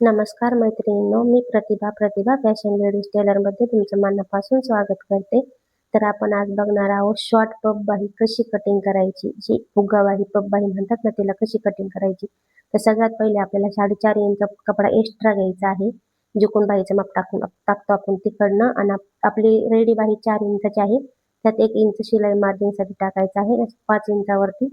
नमस्कार मैत्रिणींनो मी प्रतिभा. प्रतिभा fashion ladies टेलरमध्ये तुमचं मनापासून स्वागत करते. तर आपण आज बघणार आहोत शॉर्ट पब बाही कशी कटिंग करायची जी फुगावाही पप बाही म्हणतात ना तिला कशी कटिंग करायची. तर सगळ्यात पहिले आपल्याला साडेचार इंच कपडा एक्स्ट्रा घ्यायचा आहे. जिकून बाहीचं माप टाकून टाकतो आपण तिकडनं आणि आपली रेडी बाही चार इंचाची आहे. त्यात एक इंच शिलाई मार्जिनसाठी टाकायचं आहे. पाच इंचावरती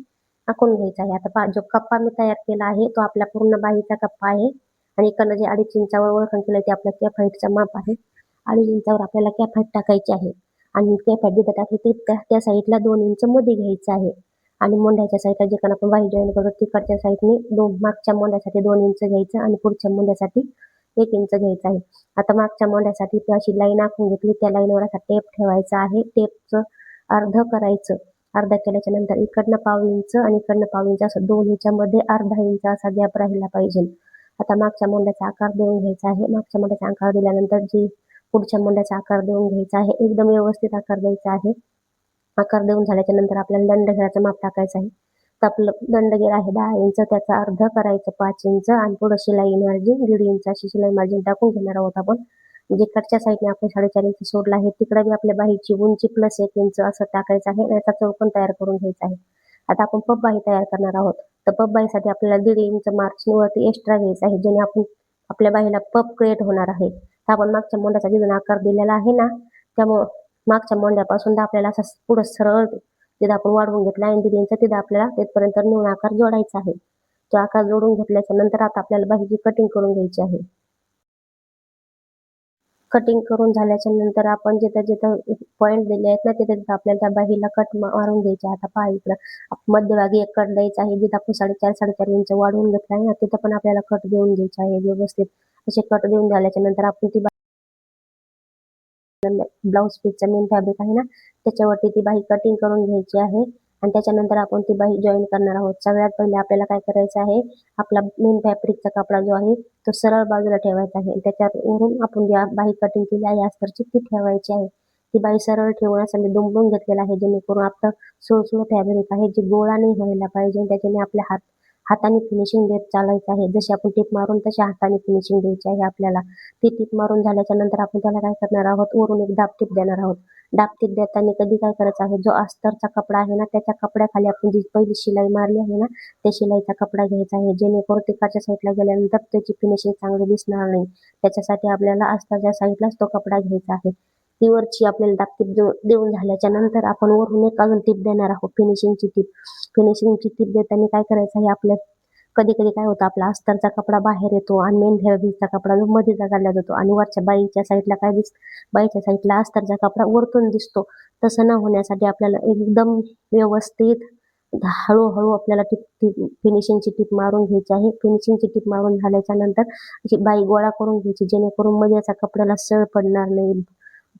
आखून घ्यायचा आहे. आता पा जो कप्पा मी तयार केला आहे तो आपल्या पूर्ण बाहीचा कप्पा आहे. आणि इकडनं जे अडीच इंचावर ओळखण केलं ते आपल्या कॅप हाईटचं माप आहे. अडीच इंचावर आपल्याला कॅप हाईट टाकायची आहे. आणि कॅप हाईट जिथं टाकली ते त्या त्या साईडला दोन इंच मध्ये घ्यायचं आहे. आणि मोंढ्याच्या साईडला जे आपण वाईट जॉईन करतो तिकडच्या साईडने दोन मागच्या मोंढ्यासाठी दोन इंच घ्यायचं आणि पुढच्या मोंढ्यासाठी एक इंच घ्यायचं आहे. आता मागच्या मोंढ्यासाठी ती अशी लाईन आखून घेतली त्या लाईनवर असा टेप ठेवायचा आहे. टेपचं अर्ध करायचं. अर्धा केल्याच्यानंतर इकडनं पाव इंच आणि इकडनं पाव इंच असं दोन इंचामध्ये अर्धा इंच असा गॅप राहिला पाहिजे. आता मागच्या मोंड्याचा आकार देऊन घ्यायचा आहे. मागच्या मोंड्याचा आकार दिल्यानंतर जी पुढच्या मोंड्याचा आकार देऊन घ्यायचा आहे एकदम व्यवस्थित आकार द्यायचा आहे. आकार देऊन झाल्याच्यानंतर आपल्याला दंडघेराचं माप टाकायचं आहे. तर आपलं दंडगेर आहे दहा इंच त्याचा अर्ध करायचं पाच इंच आणि पुढं शिलाई मार्जिन दीड इंच अशी शिलाई मार्जिन टाकून घेणार आहोत आपण. जिकडच्या साईडने आपण साडेचार इंच सोडला आहे तिकडे बी आपल्या बाहीची उंची प्लस एक इंच असं टाकायचं आहे आणि त्याचा चौकन तयार करून घ्यायचा आहे. आता आपण पप बाही तयार करणार आहोत. तर पप बाईसाठी आपल्याला दीड इंच मार्क्सवरती एक्स्ट्रा घ्यायचं आहे ज्याने आपण आपल्या बाईला पप क्रिएट होणार आहे. तर आपण मागच्या मोंड्याचा जिथून आकार दिलेला आहे ना त्यामुळं मागच्या मोंड्यापासून तर आपल्याला असं पुढं सरळ तिथं आपण वाढवून घेतला आणि दीड इंच तिथं आपल्याला तिथपर्यंत निवून आकार जोडायचा आहे. तो आकार जोडून घेतल्याच्या नंतर आता आपल्याला बाहीची कटिंग करून घ्यायची आहे. कटिंग करून झाल्याच्यानंतर आपण जिथं जिथं पॉईंट दिले आहेत ना तिथे तिथं आपल्याला त्या बाहीला कट मारून घ्यायचे. आता पहा इकडं. मध्यभागी एक कट द्यायचा आहे. जिथं आपण साडेचार साडेचार इंच वाढवून घेतला आहे ना तिथं पण आपल्याला कट देऊन घ्यायचे आहे व्यवस्थित. असे कट देऊन झाल्याच्यानंतर आपण ती ब्लाऊज पीसचा मेन फॅब्रिक आहे ना त्याच्यावरती ती बाही कटिंग करून घ्यायची आहे. आणि त्याच्यानंतर आपण ती बाही जॉईन करणार आहोत. सगळ्यात पहिले आपल्याला काय करायचं आहे आपला मेन फॅब्रिकचा कपडा जो आहे तो सरळ बाजूला ठेवायचा आहे. त्याच्यावरून आपण ज्या बाही कटिंग केली आहे अस्तरची ती ठेवायची आहे. ती बाई सरळ ठेवण्यास आम्ही दुमडून घेतलेला आहे जेणेकरून आपलं सुळसुळ फॅब्रिक आहे जे गोळा नाही व्हायला पाहिजे त्याच्याने आपले हात हाताने फिनिशिंग देत चालायचं आहे. जशी आपण टीप मारून तशी हाताने फिनिशिंग द्यायची आहे आपल्याला. ती टीप मारून झाल्याच्यानंतर आपण त्याला काय करणार आहोत? वरून एक दाब टीप देणार आहोत. दाब टीप देताना कधी काय करायचं आहे? जो अस्तरचा कपडा आहे ना त्याच्या कपड्याखाली आपण जी पहिली शिलाई मारली आहे ना त्या शिलाईचा कपडा घ्यायचा आहे. जेणेकरून तिकडच्या साईडला गेल्यानंतर त्याची फिनिशिंग चांगली दिसणार नाही. त्याच्यासाठी आपल्याला अस्तरच्या साईडलाच तो कपडा घ्यायचा आहे. ती वरची आपल्याला दाब टीप देऊन झाल्याच्यानंतर आपण वरून एक अजून टीप देणार आहोत फिनिशिंगची टीप. फिनिशिंगची टीप देताना काय करायचं हे आपल्या कधी कधी काय होतं आपला अस्तरचा कपडा बाहेर येतो आणि मेन बीचा कपडा जो मध्ये काढला जातो आणि वरच्या बाईच्या साईडला काय दिस बाईच्या साईडला अस्तरचा कपडा वरतून दिसतो. तसं न होण्यासाठी आपल्याला एकदम व्यवस्थित हळूहळू आपल्याला टिप टिप फिनिशिंगची टिप मारून घ्यायची आहे. फिनिशिंगची टिप मारून झाल्याच्यानंतर अशी बाई गोळा करून घ्यायची जेणेकरून मध्ये असा कपड्याला सळ पडणार नाही.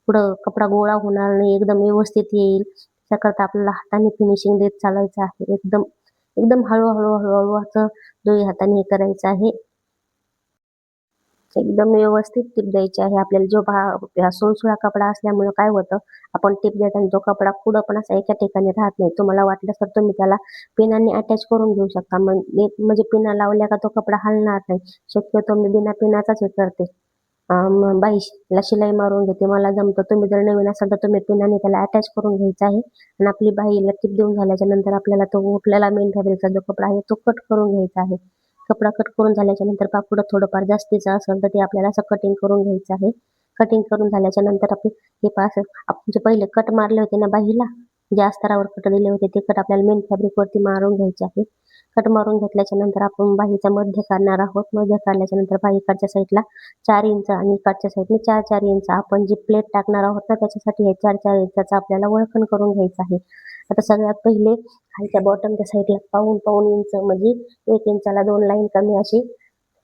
पुढं कपडा गोळा होणार नाही एकदम व्यवस्थित येईल. त्याकरता आपल्याला हाताने फिनिशिंग देत चालायचं आहे. एकदम एकदम हळूहळू हळूहळू असं दोन्ही हाताने हे करायचं आहे. एकदम व्यवस्थित टीप द्यायची आहे. आपल्याला जो भा सोळसुळा कपडा असल्यामुळे काय होतं आपण टीप देताना तो कपडा पुढं पण असा एका ठिकाणी राहत नाही. तुम्हाला वाटलं तर तुम्ही त्याला पिनाने अटॅच करून घेऊ शकता. मग एक म्हणजे पिना लावल्या का तो कपडा हलणार नाही. शक्यतो मी बिना पिनाचाच हे करते. बाई म- शिलाई मारून घेते मला जमतं तुम्ही जर नवीन असाल तर तुम्ही पिनाने त्याला अटॅच करून घ्यायचा आहे. आणि आपली बाईला टीप देऊन झाल्याच्यानंतर आपल्याला तो उठलेला मेन फॅब्रिकचा जो कपडा आहे तो कट करून घ्यायचा आहे. कपडा कट करून झाल्याच्यानंतर पापुडं थोडंफार जास्तीचं असेल तर ते आपल्याला असं कटिंग करून घ्यायचं आहे. कटिंग करून झाल्याच्यानंतर आपले हे पास आपण जे पहिले कट मारले होते ना बाहीला ज्या स्तरावर कट दिले होते ते कट आपल्याला मेन फॅब्रिकवरती मारून घ्यायचे आहे. कट मारून घेतल्याच्या नंतर आपण बाहीचा मध्य काढणार आहोत. मध्य काढल्याच्या नंतर बाही साईडला चार इंच आणि इकडच्या साईडने चार चार इंच आपण जी प्लेट टाकणार आहोत ना त्याच्यासाठी हे चार चार इंचाचं आपल्याला वळखण करून घ्यायचं आहे. आता सगळ्यात पहिले खालच्या बॉटमच्या साईडला पाऊन पाऊन इंच म्हणजे एक इंचाला दोन लाईन कमी अशी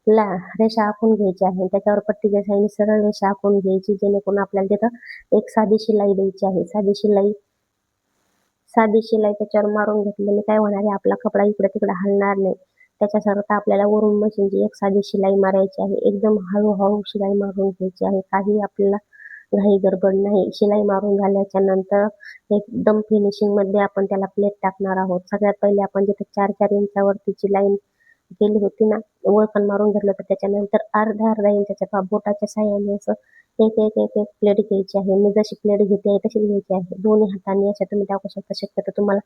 ला रेषा आखून घ्यायची आहे. त्याच्यावर पट्टीच्या साईडने सरळ रेषा आखून घ्यायची जेणेकरून आपल्याला तिथं एक साधी शिलाई द्यायची आहे. साधी शिलाई साधी शिलाई त्याच्यावर मारून घेतल्याने काय होणार आहे? आपला कपडा इकडे तिकडे हलणार नाही. त्याच्यासारखं आपल्याला वरून मशीनची एक साधी शिलाई मारायची आहे. एकदम हळूहळू शिलाई मारून घ्यायची आहे. काही आपल्याला घाई गडबड नाही. शिलाई मारून झाल्याच्यानंतर एकदम फिनिशिंगमध्ये आपण त्याला प्लेट टाकणार आहोत. सगळ्यात पहिले आपण जिथे चार चार इंचावरतीची लाईन गेली होती ना वळखण मारून धरलं तर त्याच्यानंतर अर्धा अर्धा इंचाच्या त्याच्या बोटाच्या साह्याने असं एक एक एक एक प्लेट घ्यायची आहे. मी जशी प्लेट घेते आहे तशीच घ्यायची आहे. दोन्ही हाताने अशा तुम्ही टाकू शकता. शक्यतो तुम्हाला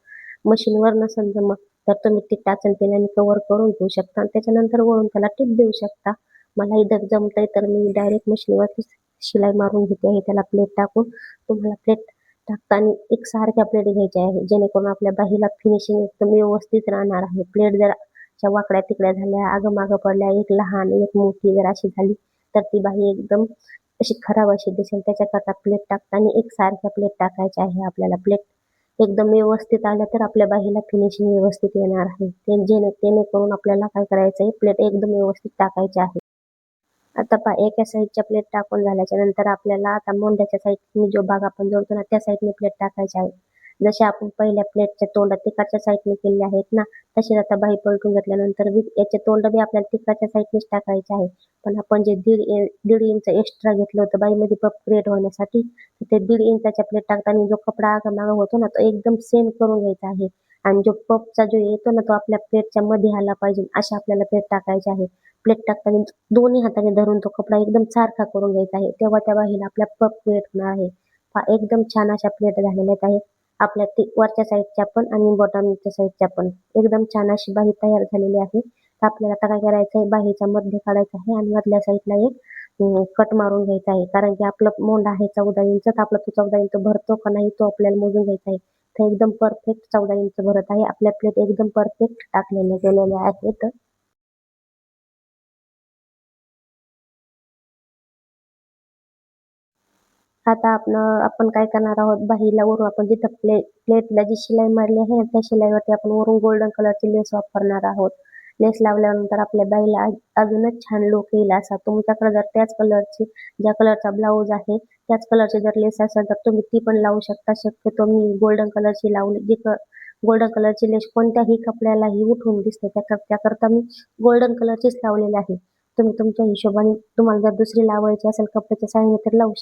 मशीनवर नसेल जमत तर तुम्ही ती टाचन पेनाने कवर करून घेऊ शकता. आणि त्याच्यानंतर वळून त्याला टिप देऊ शकता. मला इथं जमतंय तर मी डायरेक्ट मशीनवर शिलाई मारून घेते. आहे त्याला प्लेट टाकून तुम्हाला प्लेट टाकताना एक सारख्या प्लेट घ्यायच्या आहे. जेणेकरून आपल्या बाहीला फिनिशिंग एकदम व्यवस्थित राहणार आहे. प्लेट जर अशा वाकड्या तिकड्या झाल्या आगमाग पडल्या एक लहान एक मोठी जर अशी झाली तर ती बाई एकदम अशी खराब अशी दिसेल. त्याच्याकरता प्लेट टाकताना एक सारख्या प्लेट टाकायच्या आहे आपल्याला प्लेट एकदम व्यवस्थित आल्या तर आपल्या बाहीला फिनिशिंग व्यवस्थित येणार आहे. ते जेणे जेणेकरून आपल्याला काय करायचं आहे प्लेट एकदम व्यवस्थित टाकायची आहे. आता पा एका साईडच्या प्लेट टाकून झाल्याच्यानंतर आपल्याला आता मोंड्याच्या साईडने जो भाग आपण जोडतो ना त्या साईडने प्लेट टाकायची आहे. जसे आपण पहिल्या प्लेटच्या तोंडात तिखाच्या साईडने केले आहेत ना तसेच आता बाही पलटून घेतल्यानंतर याचे तोंड बी आपल्याला तिकडच्या साईडनेच टाकायचे आहे. पण आपण जे दीड इ- दीड इंच एक्स्ट्रा घेतलं होतं बाईमध्ये पप क्रिएट होण्यासाठी ते दीड इंचाच्या प्लेट टाकताना जो कपडा आगामागा होतो ना तो एकदम सेम करून घ्यायचा आहे. आणि जो पपचा जो येतो ना तो आपल्या प्लेटच्या मध्ये आला पाहिजे अशा आपल्याला प्लेट टाकायची आहे. प्लेट टाकताना दोन्ही हाताने धरून तो कपडा एकदम सारखा करून घ्यायचा आहे. तेव्हा त्या बाहीला आपल्या पप क्रिएट होणार आहे. एकदम छान अशा प्लेट झालेल्या आहेत. आपल्या ती वरच्या साईडच्या पण आणि बॉटमच्या साईडच्या पण. एकदम छान अशी बाही तयार झालेली आहे. तर आपल्याला आता काय करायचं आहे बाहीचा मध्य काढायचा आहे आणि मधल्या साईडला एक कट मारून घ्यायचा आहे. कारण की आपलं मोंड आहे चौदा इंच तर आपला तो चौदा इंच भरतो का नाही तो आपल्याला मोजून घ्यायचा आहे. तर एकदम परफेक्ट चौदा इंच भरत आहे. आपल्या प्लेट एकदम परफेक्ट टाकलेल्या गेलेल्या आहेत. आता आपण आपण काय करणार आहोत? बाहीला वरून आपण जिथं प्ले प्लेटला जी शिलाई मारली आहे त्या शिलाईवरती आपण वरून गोल्डन कलरची लेस वापरणार आहोत. लेस लावल्यानंतर आपल्या बाईला अजूनच छान लुक येईल असा. तुमच्याकडे जर त्याच कलरची ज्या कलरचा ब्लाऊज आहे त्याच कलरची जर लेस असेल तर तुम्ही ती पण लावू शकता. शक्यतो मी गोल्डन कलरची लावली जी गोल्डन कलरची लेस कोणत्याही कपड्यालाही उठून दिसते त्या त्याकरता मी गोल्डन कलरचीच लावलेली आहे. तुम्ही तुमच्या हिशोबाने तुम्हाला जर दुसरी लावायची असेल कपड्याच्या साईडने तर लावू शकता